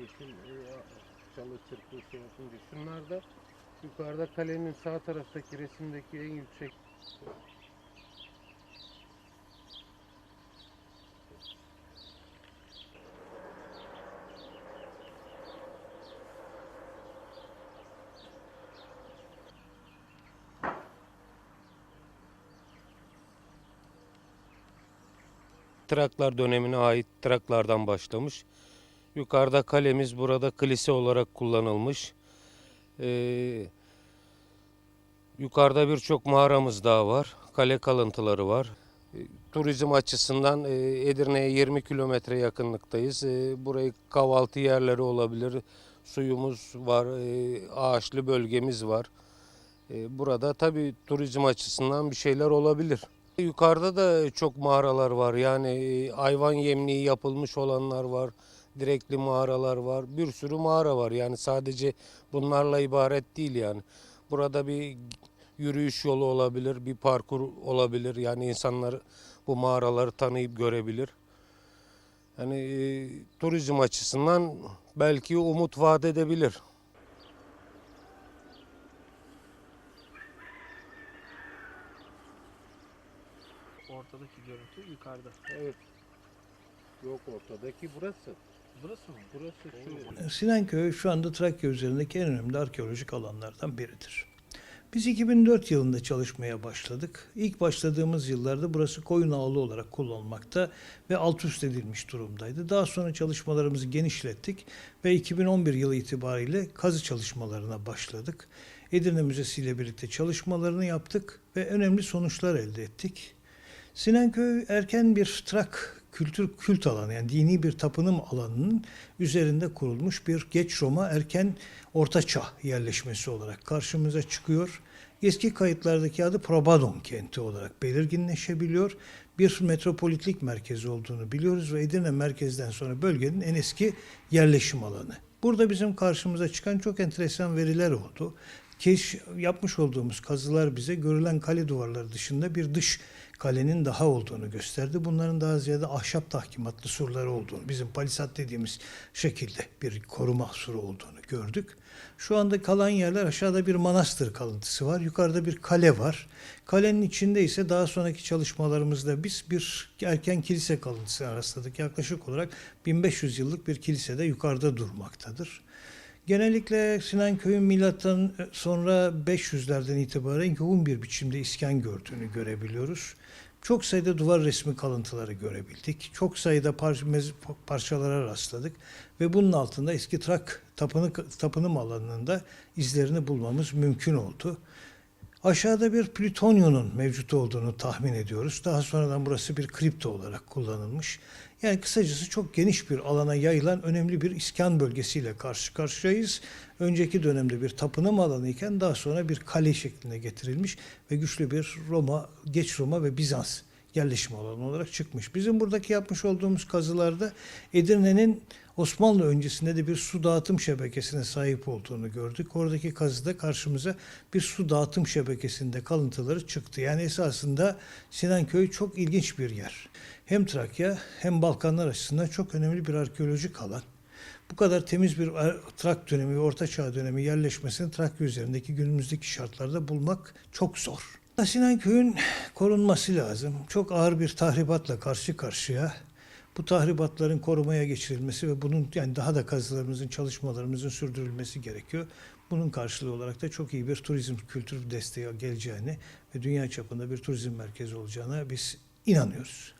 yeşil çalı çırpı şey yapınca. Şunlar da yukarıda kalenin sağ taraftaki resimdeki en yüksek Traklar dönemine ait traklardan başlamış. Yukarıda kalemiz burada kilise olarak kullanılmış. Ee, yukarıda birçok mağaramız daha var. Kale kalıntıları var. Ee, Turizm açısından e, Edirne'ye 20 kilometre yakınlıktayız. Ee, burayı kahvaltı yerleri olabilir. Suyumuz var, e, ağaçlı bölgemiz var. E, Burada tabii turizm açısından bir şeyler olabilir. Yukarıda da çok mağaralar var. Yani e, hayvan yemliği yapılmış olanlar var. Direkli mağaralar var. Bir sürü mağara var. Yani sadece bunlarla ibaret değil yani. Burada bir yürüyüş yolu olabilir, bir parkur olabilir. Yani insanlar bu mağaraları tanıyıp görebilir. Yani e, turizm açısından belki umut vaat edebilir. Ortadaki görüntü yukarıda. Evet. Yok ortadaki burası. Burası mı? Burası şu. Sinanköy şu anda Trakya üzerindeki en önemli arkeolojik alanlardan biridir. Biz 2004 yılında çalışmaya başladık. İlk başladığımız yıllarda burası koyun ağlı olarak kullanılmakta ve alt üst edilmiş durumdaydı. Daha sonra çalışmalarımızı genişlettik ve 2011 yılı itibariyle kazı çalışmalarına başladık. Edirne Müzesi ile birlikte çalışmalarını yaptık ve önemli sonuçlar elde ettik. Sinanköy erken bir Trak kültür kült alanı yani dini bir tapınım alanının üzerinde kurulmuş bir geç Roma erken Orta Çağ yerleşmesi olarak karşımıza çıkıyor. Eski kayıtlardaki adı Probadon kenti olarak belirginleşebiliyor. Bir metropolitlik merkezi olduğunu biliyoruz ve Edirne merkezden sonra bölgenin en eski yerleşim alanı. Burada bizim karşımıza çıkan çok enteresan veriler oldu. Keş yapmış olduğumuz kazılar bize görülen kale duvarları dışında bir dış kalenin daha olduğunu gösterdi. Bunların daha ziyade ahşap tahkimatlı surları olduğunu, bizim palisat dediğimiz şekilde bir koruma suru olduğunu gördük. Şu anda kalan yerler aşağıda bir manastır kalıntısı var, yukarıda bir kale var. Kalenin içinde ise daha sonraki çalışmalarımızda biz bir erken kilise kalıntısı rastladık. Yaklaşık olarak 1500 yıllık bir kilise de yukarıda durmaktadır. Genellikle Sinanköy'ün milattan sonra 500'lerden itibaren yoğun bir biçimde iskan gördüğünü görebiliyoruz. Çok sayıda duvar resmi kalıntıları görebildik. Çok sayıda par- parçalara rastladık ve bunun altında eski Trak tapını, tapınım alanında izlerini bulmamız mümkün oldu. Aşağıda bir plütonyonun mevcut olduğunu tahmin ediyoruz. Daha sonradan burası bir kripto olarak kullanılmış. Yani kısacası çok geniş bir alana yayılan önemli bir iskan bölgesiyle karşı karşıyayız. Önceki dönemde bir tapınım alanı iken daha sonra bir kale şekline getirilmiş ve güçlü bir Roma, geç Roma ve Bizans yerleşim alanı olarak çıkmış. Bizim buradaki yapmış olduğumuz kazılarda Edirne'nin Osmanlı öncesinde de bir su dağıtım şebekesine sahip olduğunu gördük. Oradaki kazıda karşımıza bir su dağıtım şebekesinde kalıntıları çıktı. Yani esasında Sinanköy çok ilginç bir yer. Hem Trakya hem Balkanlar açısından çok önemli bir arkeolojik alan. Bu kadar temiz bir ar- Trak dönemi Orta Çağ dönemi yerleşmesini Trakya üzerindeki günümüzdeki şartlarda bulmak çok zor. Sinan Köy'ün korunması lazım. Çok ağır bir tahribatla karşı karşıya. Bu tahribatların korumaya geçirilmesi ve bunun yani daha da kazılarımızın, çalışmalarımızın sürdürülmesi gerekiyor. Bunun karşılığı olarak da çok iyi bir turizm kültür desteği geleceğini ve dünya çapında bir turizm merkezi olacağına biz inanıyoruz. Ee,